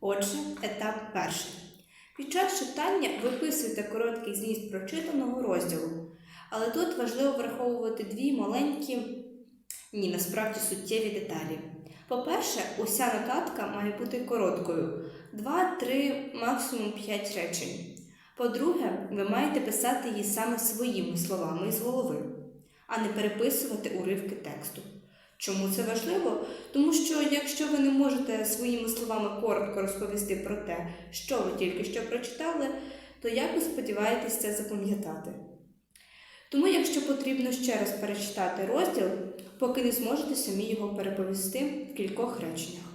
Отже, етап перший. Під час читання виписуйте короткий зміст прочитаного розділу. Але тут важливо враховувати дві маленькі, ні, насправді суттєві деталі. По-перше, уся нотатка має бути короткою 2-3, максимум 5 речень. По-друге, ви маєте писати її саме своїми словами з голови, а не переписувати уривки тексту. Чому це важливо? Тому що якщо ви не можете своїми словами коротко розповісти про те, що ви тільки що прочитали, то як ви сподіваєтесь це запам'ятати? Тому, якщо потрібно ще раз перечитати розділ, поки не зможете самі його переповісти в кількох реченнях.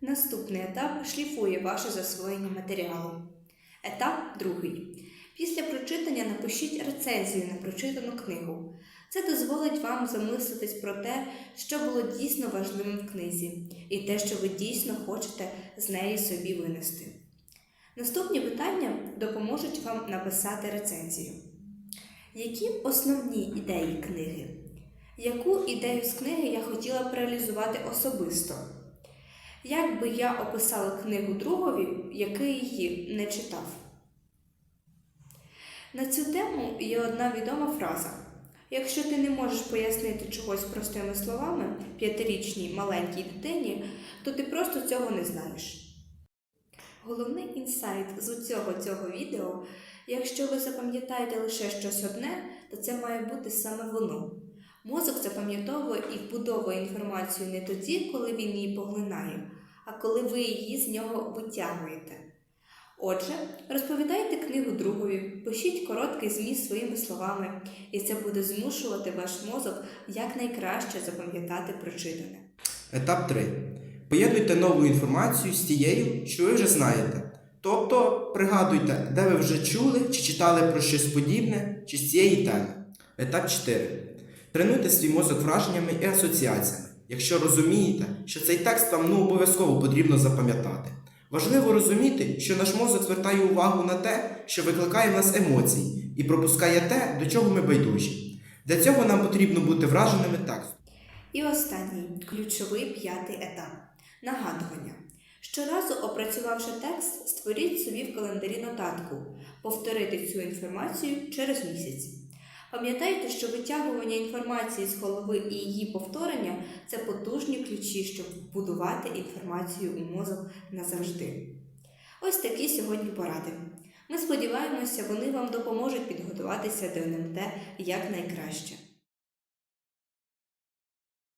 Наступний етап шліфує ваше засвоєння матеріалу. Етап другий. Після прочитання напишіть рецензію на прочитану книгу. Це дозволить вам замислитись про те, що було дійсно важливим в книзі, і те, що ви дійсно хочете з неї собі винести. Наступні питання допоможуть вам написати рецензію. Які основні ідеї книги? Яку ідею з книги я хотіла б реалізувати особисто? Як би я описала книгу другові, який її не читав? На цю тему є одна відома фраза. Якщо ти не можеш пояснити чогось простими словами п'ятирічній маленькій дитині, то ти просто цього не знаєш. Головний інсайт з усього цього відео, якщо ви запам'ятаєте лише щось одне, то це має бути саме воно. Мозок запам'ятовує і вбудовує інформацію не тоді, коли він її поглинає, а коли ви її з нього витягуєте. Отже, розповідайте книгу другові, пишіть короткий зміст своїми словами, і це буде змушувати ваш мозок якнайкраще запам'ятати прочитане. Етап 3. Поєднуйте нову інформацію з тією, що ви вже знаєте. Тобто пригадуйте, де ви вже чули чи читали про щось подібне чи з цієї теми. Етап 4. Тренуйте свій мозок враженнями і асоціаціями. Якщо розумієте, що цей текст вам ну обов'язково потрібно запам'ятати. Важливо розуміти, що наш мозок звертає увагу на те, що викликає в нас емоції, і пропускає те, до чого ми байдужі. Для цього нам потрібно бути враженими текстом. І останній ключовий п'ятий етап нагадування. Щоразу опрацювавши текст, створіть собі в календарі нотатку, повторити цю інформацію через місяць. Пам'ятайте, що витягування інформації з голови і її повторення це потужні ключі, щоб вбудувати інформацію у мозок назавжди. Ось такі сьогодні поради. Ми сподіваємося, вони вам допоможуть підготуватися до НМТ якнайкраще.